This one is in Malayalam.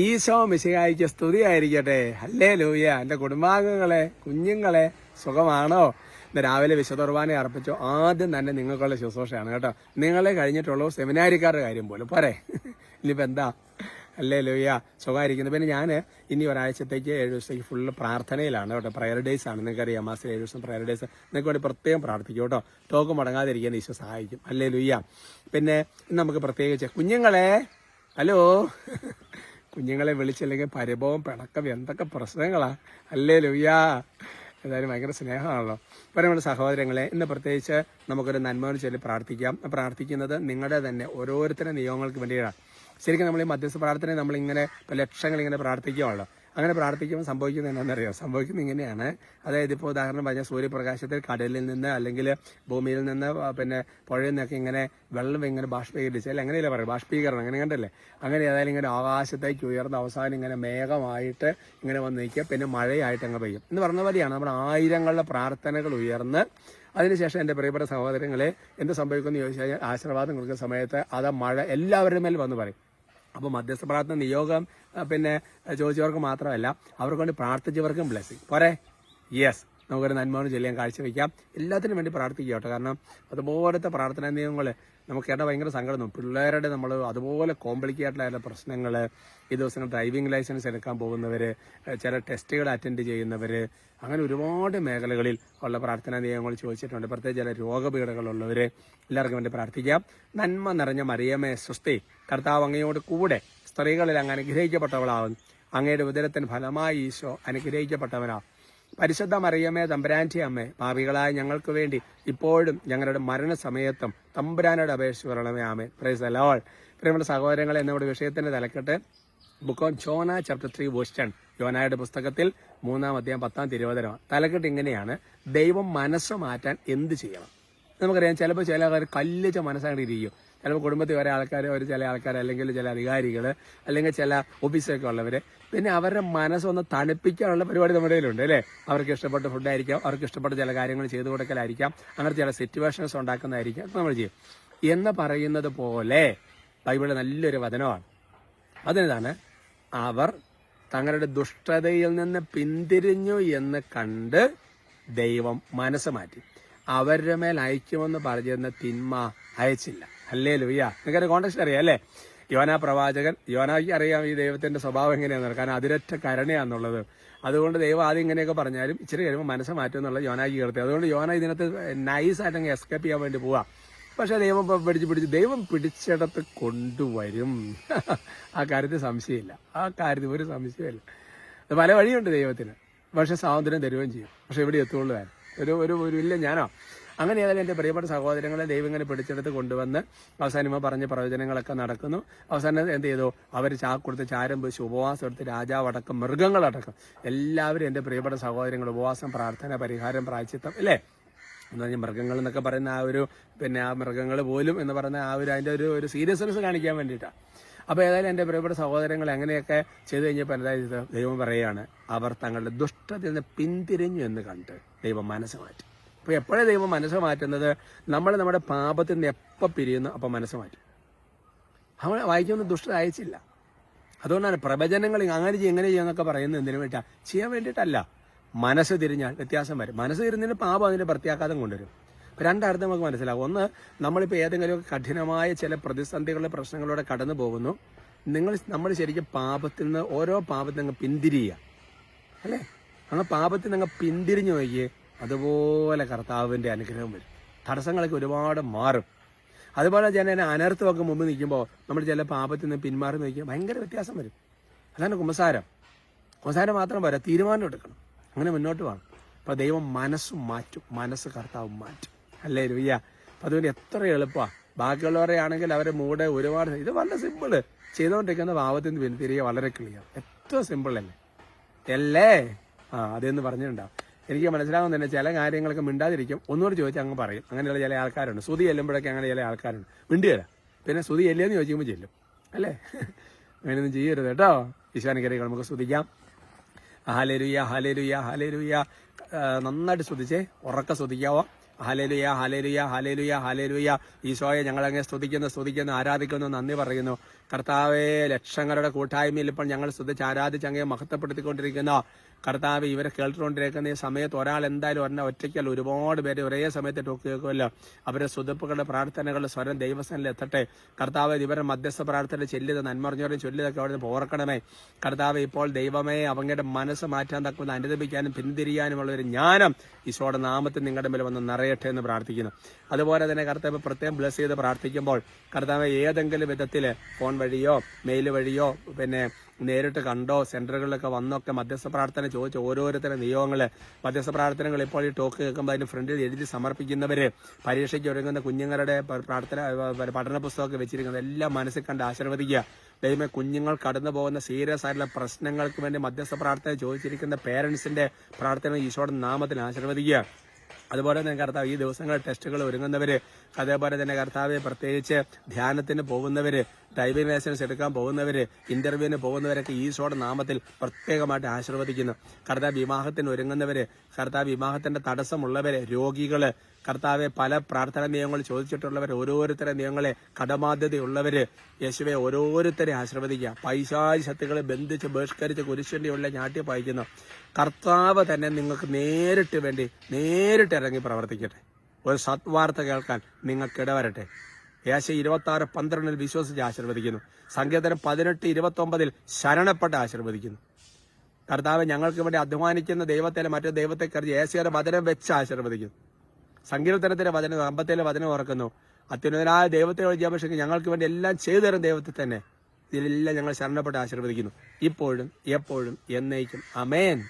ഈശോ മിശിഹായിക്ക് സ്തുതിയായിരിക്കട്ടെ. അല്ലേ ലൂയ എന്റെ കുടുംബാംഗങ്ങളെ കുഞ്ഞുങ്ങളെ സുഖമാണോ? ഇന്ന് രാവിലെ വിശുദ്ധർവാനെ അർപ്പിച്ചോ. ആദ്യം തന്നെ നിങ്ങൾക്കുള്ള ശുശ്രൂഷയാണ് കേട്ടോ. നിങ്ങളെ കഴിഞ്ഞിട്ടുള്ളൂ സെമിനാരിക്കാരുടെ കാര്യം പോലും. പോരെ. ഇനിയിപ്പോൾ എന്താ? അല്ലേ ലൂയ സുഖമായിരിക്കുന്നു. പിന്നെ ഞാൻ ഇനി ഒരാഴ്ചത്തേക്ക് ഏഴ് ദിവസത്തേക്ക് ഫുള്ള് പ്രാർത്ഥനയിലാണ് കേട്ടോ. പ്രയർ ഡേയ്സ് ആണ്. നിങ്ങൾക്കറിയാം മാസം ഏഴ് ദിവസം പ്രയർ ഡേയ്സ് നിങ്ങൾക്ക് വേണ്ടി പ്രത്യേകം പ്രാർത്ഥിക്കും കേട്ടോ. ടോക്ക് മുടങ്ങാതിരിക്കാൻ ഈശോ സഹായിക്കും. അല്ലേ ലൂയ്യ പിന്നെ നമുക്ക് പ്രത്യേകിച്ച് കുഞ്ഞുങ്ങളെ. ഹലോ. കുഞ്ഞുങ്ങളെ വിളിച്ചില്ലെങ്കിൽ പരിഭവം പിണക്കം എന്തൊക്കെ പ്രശ്നങ്ങളാണ് അല്ലേ ലുയ്യാ എന്തായാലും ഭയങ്കര സ്നേഹമാണല്ലോ. അപ്പോൾ നമ്മുടെ സഹോദരങ്ങളെ ഇന്ന് പ്രത്യേകിച്ച് നമുക്കൊരു നന്മ ചൊല്ലി പ്രാർത്ഥിക്കാം. പ്രാർത്ഥിക്കുന്നത് നിങ്ങളുടെ തന്നെ ഓരോരുത്തരുടെ നിയമങ്ങൾക്ക് വേണ്ടിയാണ് ശരിക്കും നമ്മൾ ഈ മധ്യസ്ഥ പ്രാർത്ഥന നമ്മളിങ്ങനെ ഇപ്പം ലക്ഷങ്ങൾ ഇങ്ങനെ പ്രാർത്ഥിക്കുവാണല്ലോ. അങ്ങനെ പ്രാർത്ഥിക്കുമ്പോൾ സംഭവിക്കുന്നത് എന്താണെന്നറിയാം? സംഭവിക്കുന്നത് ഇങ്ങനെയാണ്. അതായത് ഇപ്പോൾ ഉദാഹരണം പറഞ്ഞാൽ സൂര്യപ്രകാശത്തിൽ കടലിൽ നിന്ന് അല്ലെങ്കിൽ ഭൂമിയിൽ നിന്ന് പിന്നെ പുഴയിൽ നിന്നൊക്കെ ഇങ്ങനെ വെള്ളം ഇങ്ങനെ ബാഷ്പീകരിച്ച് അല്ലെങ്കിൽ അങ്ങനെയല്ലേ പറയും ബാഷ്പീകരണം അങ്ങനെ കണ്ടല്ലേ? അങ്ങനെ ഏതായാലും ഇങ്ങനെ ആകാശത്തേക്ക് ഉയർന്ന അവസാനം ഇങ്ങനെ മേഘമായിട്ട് ഇങ്ങനെ വന്ന് നിൽക്കുക പിന്നെ മഴയായിട്ട് അങ്ങ് പെയ്യും. എന്ന് പറഞ്ഞ പോലെയാണ് നമ്മുടെ ആയിരങ്ങളുടെ പ്രാർത്ഥനകൾ ഉയർന്ന് അതിനുശേഷം എന്റെ പ്രിയപ്പെട്ട സഹോദരങ്ങളെ എന്ത് സംഭവിക്കുമെന്ന് ചോദിച്ചു കഴിഞ്ഞാൽ ആശീർവാദം കൊടുക്കുന്ന സമയത്ത് അത് മഴ എല്ലാവരുടെ മേൽ വന്ന് പറയും. അപ്പോൾ മധ്യസ്ഥ പ്രാർത്ഥന നിയോഗം പിന്നെ ചോദിച്ചവർക്ക് മാത്രമല്ല അവർക്ക് വേണ്ടി പ്രാർത്ഥിച്ചവർക്കും ബ്ലെസ്സിങ് പോരെ? യെസ് നമുക്കൊരു നന്മ ചെല്ലാൻ കാഴ്ചവെക്കാം. എല്ലാത്തിനും വേണ്ടി പ്രാർത്ഥിക്കുക കേട്ടോ. കാരണം അതുപോലത്തെ പ്രാർത്ഥന നിയമങ്ങൾ നമുക്ക് കേട്ടാൽ ഭയങ്കര സങ്കടം പിള്ളേരുടെ നമ്മൾ അതുപോലെ കോംപ്ലിക്കേറ്റഡ് ആയിട്ടുള്ള പ്രശ്നങ്ങൾ ഈ ദിവസങ്ങൾ ഡ്രൈവിംഗ് ലൈസൻസ് എടുക്കാൻ പോകുന്നവർ ചില ടെസ്റ്റുകൾ അറ്റൻഡ് ചെയ്യുന്നവർ അങ്ങനെ ഒരുപാട് മേഖലകളിൽ ഉള്ള പ്രാർത്ഥന നിയമങ്ങൾ ചോദിച്ചിട്ടുണ്ട്. പ്രത്യേകിച്ച് ചില രോഗപീഠകളുള്ളവർ എല്ലാവർക്കും വേണ്ടി പ്രാർത്ഥിക്കാം. നന്മ നിറഞ്ഞ മറിയമേ സ്വസ്തി. കർത്താവ് അങ്ങയോട് കൂടെ സ്ത്രീകളിൽ അങ്ങ് അനുഗ്രഹിക്കപ്പെട്ടവളാവും. അങ്ങയുടെ ഉദരത്തിന് ഫലമായി ഈശോ അനുഗ്രഹിക്കപ്പെട്ടവനാവും പരിശുദ്ധ മറിയമ്മേ തമ്പുരാന്റെ അമ്മേ പാപികളായ ഞങ്ങൾക്ക് വേണ്ടി ഇപ്പോഴും ഞങ്ങളുടെ മരണസമയത്തും തമ്പുരാനോട് അപേക്ഷ പറയണമേ ആമേ പ്രൈസ് അലോൾ പ്രിയമുള്ള സഹോദരങ്ങളെ നമ്മുടെ വിഷയത്തിന്റെ തലക്കെട്ട്. Book of Jonah chapter three verse യോനായുടെ പുസ്തകത്തിൽ മൂന്നാം അധ്യായം പത്താം തിരുവതരം തലക്കെട്ട് ഇങ്ങനെയാണ്. ദൈവം മനസ്സ് മാറ്റാൻ എന്ത് ചെയ്യണം? നമുക്കറിയാം ചിലപ്പോൾ ചില കല്ലിച്ച മനസ്സായിട്ട് ഇരിക്കും. ചിലപ്പോൾ കുടുംബത്തിൽ വരെ ആൾക്കാർ ഒരു ചില ആൾക്കാർ അല്ലെങ്കിൽ ചില അധികാരികൾ അല്ലെങ്കിൽ ചില ഓഫീസൊക്കെ ഉള്ളവർ പിന്നെ അവരുടെ മനസ്സൊന്ന് തണുപ്പിക്കാനുള്ള പരിപാടി നമ്മുടെ കയ്യിലുണ്ട് അല്ലേ? അവർക്ക് ഇഷ്ടപ്പെട്ട ഫുഡായിരിക്കാം അവർക്ക് ഇഷ്ടപ്പെട്ട ചില കാര്യങ്ങൾ ചെയ്തു കൊടുക്കലായിരിക്കാം അങ്ങനെ ചില സിറ്റുവേഷൻസ് ഉണ്ടാക്കുന്നതായിരിക്കാം നമ്മൾ ചെയ്യും. എന്ന് പറയുന്നത് പോലെ ബൈബിളിൽ നല്ലൊരു വചനമാണ്. അതിനാണ് അവർ തങ്ങളുടെ ദുഷ്ടതയിൽ നിന്ന് പിന്തിരിഞ്ഞു എന്ന് കണ്ട് ദൈവം മനസ്സ് മാറ്റി. അവരുടെ മേൽ അയക്കുമെന്ന് പറഞ്ഞിരുന്ന തിന്മ അയച്ചില്ല. അല്ലേ ലുയ്യ നിങ്ങൾക്ക് കോണ്ടക്സ്റ്റ് അറിയാം അല്ലേ? യോന പ്രവാചകൻ യോനയ്ക്ക് അറിയാം ഈ ദൈവത്തിന്റെ സ്വഭാവം എങ്ങനെയാണെന്ന് കാരണം അതിരറ്റ കരണയാന്നുള്ളത്. അതുകൊണ്ട് ദൈവം ആദ്യം ഇങ്ങനെയൊക്കെ പറഞ്ഞാലും ഇച്ചിരി കഴിയുമ്പോൾ മനസ്സ് മാറ്റും എന്നുള്ളത് യോനാക്കി കീർത്തി അതുകൊണ്ട് യോന ഇതിനകത്ത് നൈസായിട്ട് അങ്ങ് എസ്കേപ്പ് ചെയ്യാൻ വേണ്ടി പോവാ. പക്ഷെ ദൈവം പിടിച്ച് പിടിച്ച് ദൈവം പിടിച്ചിടത്ത് കൊണ്ടുവരും. ആ കാര്യത്തിൽ സംശയമില്ല. ആ കാര്യത്തിൽ ഒരു സംശയമില്ല പല വഴിയുണ്ട് ദൈവത്തിന്. പക്ഷെ സ്വാതന്ത്ര്യം തരുകയും ചെയ്യും. പക്ഷെ ഇവിടെ എത്തുള്ളൂ ഒരു ഒരു ഇല്ല ഞാനോ. അങ്ങനെ ഏതായാലും എന്റെ പ്രിയപ്പെട്ട സഹോദരങ്ങളെ ദൈവം ഇങ്ങനെ പിടിച്ചെടുത്ത് കൊണ്ടുവന്ന് അവസാനം ഇമ്മ പറഞ്ഞ പ്രവചനങ്ങളൊക്കെ നടക്കുന്നു. അവസാനം എന്ത് ചെയ്തു? അവർ ചാ കൊടുത്ത് ചാരം പിടിച്ച് ഉപവാസം എടുത്ത് രാജാവടക്കം മൃഗങ്ങളടക്കം എല്ലാവരും എന്റെ പ്രിയപ്പെട്ട സഹോദരങ്ങൾ ഉപവാസം പ്രാർത്ഥന പരിഹാരം പ്രായച്ചിത്തം അല്ലേ? എന്ന് പറഞ്ഞാൽ മൃഗങ്ങൾ എന്നൊക്കെ പറയുന്ന ആ ഒരു പിന്നെ ആ മൃഗങ്ങൾ പോലും എന്ന് പറയുന്ന ആ ഒരു അതിന്റെ ഒരു ഒരു സീരിയസ്നെസ് കാണിക്കാൻ വേണ്ടിയിട്ടാണ് അപ്പോൾ ഏതായാലും എന്റെ പ്രിയപ്പെട്ട സഹോദരങ്ങൾ അങ്ങനെയൊക്കെ ചെയ്തു കഴിഞ്ഞപ്പോൾ എന്താ ചെയ്തത്? ദൈവം പറയുകയാണ് അവർ തങ്ങളുടെ ദുഷ്ടതയിൽ നിന്ന് പിന്തിരിഞ്ഞു എന്ന് കണ്ട് ദൈവം മനസ്സ് മാറ്റി. അപ്പോൾ എപ്പോഴേ ദൈവം മനസ്സ് മാറ്റുന്നത്? നമ്മൾ നമ്മുടെ പാപത്തിൽ നിന്ന് എപ്പോൾ പിരിയുന്നു അപ്പോൾ മനസ്സ് മാറ്റും. അവൾ വായിക്കുന്ന ദുഷ്ടത അയച്ചില്ല. അതുകൊണ്ടാണ് പ്രവചനങ്ങൾ അങ്ങനെ ചെയ്യും ഇങ്ങനെ ചെയ്യുമെന്നൊക്കെ പറയുന്നത് എന്തിനു വേണ്ടിയിട്ടാണ് ചെയ്യാൻ വേണ്ടിയിട്ടല്ല. മനസ്സ് തിരിഞ്ഞാൽ വ്യത്യാസം വരും. മനസ്സ് തിരിഞ്ഞതിന് പാപം അതിന്റെ പ്രത്യാഘാതം കൊണ്ടുവരും. ഇപ്പൊ രണ്ടർത്ഥം നമുക്ക് മനസ്സിലാവും. ഒന്ന് നമ്മളിപ്പോൾ ഏതെങ്കിലുമൊക്കെ കഠിനമായ ചില പ്രതിസന്ധികളുടെ പ്രശ്നങ്ങളിലൂടെ കടന്നു പോകുന്നു. നിങ്ങൾ നമ്മൾ ശരിക്കും പാപത്തിൽ നിന്ന് ഓരോ പാപത്തിൽ നിന്ന് പിന്തിരിയുക. അല്ലേ? നമ്മൾ പാപത്തിൽ നിന്ന് പിന്തിരിഞ്ഞു നോക്കിയേ അതുപോലെ കർത്താവിന്റെ അനുഗ്രഹം വരും. തടസ്സങ്ങളൊക്കെ ഒരുപാട് മാറും. അതുപോലെ ജനനെ അനർത്ഥമൊക്കെ മുമ്പ് നിൽക്കുമ്പോൾ നമ്മൾ ചില പാപത്തിൽ നിന്ന് പിന്മാറി നിൽക്കുക ഭയങ്കര വ്യത്യാസം വരും. അതാണ് കുമ്പസാരം. കുമ്പസാരം മാത്രം പോരാ തീരുമാനം എടുക്കണം. അങ്ങനെ മുന്നോട്ട് പോകണം. അപ്പോൾ ദൈവം മനസ്സ് മാറ്റും. മനസ്സ് കർത്താവ് മാറ്റും. അല്ലേ രുയ്യ അപ്പം അതുകൊണ്ട് എത്ര എളുപ്പമാണ് ബാക്കിയുള്ളവരെ ആണെങ്കിൽ അവരെ മൂടെ ഒരുപാട് ഇത് വളരെ സിമ്പിൾ ചെയ്തുകൊണ്ടിരിക്കുന്ന പാപത്തിൽ നിന്ന് പിന്തിരികെ വളരെ ക്ലിയർ എത്ര സിമ്പിൾ അല്ലേ? അല്ലേ? ആ അതെന്ന് പറഞ്ഞിട്ടുണ്ടാവും. എനിക്ക് മനസ്സിലാവുന്ന തന്നെ ചില കാര്യങ്ങളൊക്കെ മിണ്ടാതിരിക്കും. ഒന്നുകൂടി ചോദിച്ചാൽ അങ്ങ് പറയും. അങ്ങനെയുള്ള ചില ആൾക്കാരുണ്ട്. സ്തുതി ചെല്ലുമ്പോഴൊക്കെ അങ്ങനെ ചില ആൾക്കാരുണ്ട്. മിണ്ടിയല്ല. പിന്നെ സ്തുതി ചെല്ലിയെന്ന് ചോദിക്കുമ്പോൾ ചെല്ലും. അല്ലേ? അങ്ങനെയൊന്നും ചെയ്യരുത് കേട്ടോ. ഈശാനിക്കരകൾ നമുക്ക് സ്തുതിക്കാം ഹലരുയ ഹലരുയ ഹലരുയ നന്നായിട്ട് സ്തുതിച്ചേ ഉറക്ക സ്തുതിക്കാവോ ഹലരുയ ഹലരുയ ഹലരുയ ഹലരുയ ഈശോയെ ഞങ്ങളങ്ങനെ സ്തുതിക്കുന്നു സ്തുതിക്കുന്നു ആരാധിക്കുന്നു നന്ദി പറയുന്നു. കർത്താവെ ലക്ഷങ്ങളുടെ കൂട്ടായ്മയിൽ ഇപ്പോൾ ഞങ്ങൾ സ്തുതിച്ച് ആരാധിച്ച് അങ്ങേ മഹത്വപ്പെടുത്തിക്കൊണ്ടിരിക്കുന്ന. കർത്താവ് ഇവരെ കേട്ടുകൊണ്ടിരിക്കുന്ന ഈ സമയത്ത് ഒരാൾ എന്തായാലും ഒരെണ്ണം ഒറ്റയ്ക്കല്ല. ഒരുപാട് പേര് ഒരേ സമയത്ത് ടോക്ക് കേൾക്കുമല്ലോ. അവരുടെ സുതപ്പുകളുടെ പ്രാർത്ഥനകളുടെ സ്വരം ദൈവസ്ഥാനിൽ എത്തട്ടെ. കർത്താവ് ഇവരുടെ മധ്യസ്ഥ പ്രാർത്ഥന ചെല്ലിയത് നന്മറിഞ്ഞവരെ ചൊല്ലിയതൊക്കെ അവിടെ നിന്ന് ഓർക്കണമേ കർത്താവ് ഇപ്പോൾ ദൈവമേ അവങ്ങളുടെ മനസ്സ് മാറ്റാൻ തക്കുന്ന അനുദപിക്കാനും പിന്തിരിയാനുമുള്ള ഒരു ജ്ഞാനം ഈശോയുടെ നാമത്തിൽ നിങ്ങളുടെ മേൽ വന്ന് നിറയട്ടെ എന്ന് പ്രാർത്ഥിക്കുന്നു. അതുപോലെ തന്നെ കർത്താവ് പ്രത്യേകം ബ്ലസ് ചെയ്ത് പ്രാർത്ഥിക്കുമ്പോൾ കർത്താവ് ഏതെങ്കിലും വിധത്തിൽ ഫോൺ വഴിയോ മെയിൽ വഴിയോ പിന്നെ നേരിട്ട് കണ്ടോ? സെന്ററുകളിലൊക്കെ വന്നൊക്കെ മധ്യസ്ഥ പ്രാർത്ഥന ചോദിച്ച ഓരോരുത്തരുടെ നിയോഗങ്ങൾ മധ്യസ്ഥ പ്രാർത്ഥനകൾ ഇപ്പോൾ ഈ ടോക്ക് കേൾക്കുമ്പോൾ അതിന് ഫ്രണ്ടിൽ എഴുതി സമർപ്പിക്കുന്നവർ പരീക്ഷയ്ക്ക് ഒരുങ്ങുന്ന കുഞ്ഞുങ്ങളുടെ പ്രാർത്ഥന പഠന പുസ്തകമൊക്കെ വെച്ചിരിക്കുന്നത് എല്ലാം മനസ്സിൽ കണ്ട് ആശീർവദിക്കുക. ദൈവമേ കുഞ്ഞുങ്ങൾ കടന്നു പോകുന്ന സീരിയസ് ആയിട്ടുള്ള പ്രശ്നങ്ങൾക്ക് വേണ്ടി മധ്യസ്ഥ പ്രാർത്ഥന ചോദിച്ചിരിക്കുന്ന പേരൻസിന്റെ പ്രാർത്ഥന ഈശോയുടെ നാമത്തിൽ ആശീർവദിക്കുക. അതുപോലെ തന്നെ കർത്താവ് ഈ ദിവസങ്ങളിൽ ടെസ്റ്റുകൾ ഒരുങ്ങുന്നവര് അതേപോലെ തന്നെ കർത്താവ് പ്രത്യേകിച്ച് ധ്യാനത്തിന് പോകുന്നവര് ഡ്രൈവിംഗ് ലൈസൻസ് എടുക്കാൻ പോകുന്നവര് ഇന്റർവ്യൂവിന് പോകുന്നവരൊക്കെ ഈശോയുടെ നാമത്തിൽ പ്രത്യേകമായിട്ട് ആശീർവദിക്കുന്നു. കർത്താവ് വിവാഹത്തിന് ഒരുങ്ങുന്നവര് കർത്താവ് വിവാഹത്തിന്റെ തടസ്സമുള്ളവര് രോഗികൾ കർത്താവെ പല പ്രാർത്ഥന നിയമങ്ങൾ ചോദിച്ചിട്ടുള്ളവർ ഓരോരുത്തരെ നിയമങ്ങളെ കടബാധ്യതയുള്ളവര് യേശുവെ ഓരോരുത്തരെ ആശീർവദിക്കുക. പൈശാചി ശക്തികളെ ബന്ധിച്ച് ബഹിഷ്കരിച്ച് കുരിശിന്റെ ഞാട്ടി പായിക്കുന്നു. കർത്താവ് തന്നെ നിങ്ങൾക്ക് നേരിട്ട് വേണ്ടി നേരിട്ട് ഇറങ്ങി പ്രവർത്തിക്കട്ടെ. ഒരു സത്വാർത്ത കേൾക്കാൻ നിങ്ങൾക്ക് യേശ ഇരുപത്തി ആറ് പന്ത്രണ്ടിൽ വിശ്വസിച്ച് ആശീർവദിക്കുന്നു. സങ്കീർത്തനം പതിനെട്ട് ഇരുപത്തി ഒമ്പതിൽ ശരണപ്പെട്ട് ആശീർവദിക്കുന്നു. കർത്താവ് ഞങ്ങൾക്ക് വേണ്ടി അധ്വാനിക്കുന്ന ദൈവത്തെ മറ്റു ദൈവത്തെ കരുതി ഏശയുടെ വചനം വെച്ച് ആശീർവദിക്കുന്നു. സങ്കീർത്തനത്തിന്റെ വചനം അമ്പത്തിലെ വചനം ഓർക്കുന്നു. അത്യുന്നതനായ ദൈവത്തെ വിളിച്ചപേക്ഷിക്ക് ഞങ്ങൾക്ക് വേണ്ടി എല്ലാം ചെയ്തു തരും ദൈവത്തെ തന്നെ ഇതിലെല്ലാം ഞങ്ങൾ ശരണപ്പെട്ട് ആശീർവദിക്കുന്നു. ഇപ്പോഴും എപ്പോഴും എന്നേക്കും. അമേൻ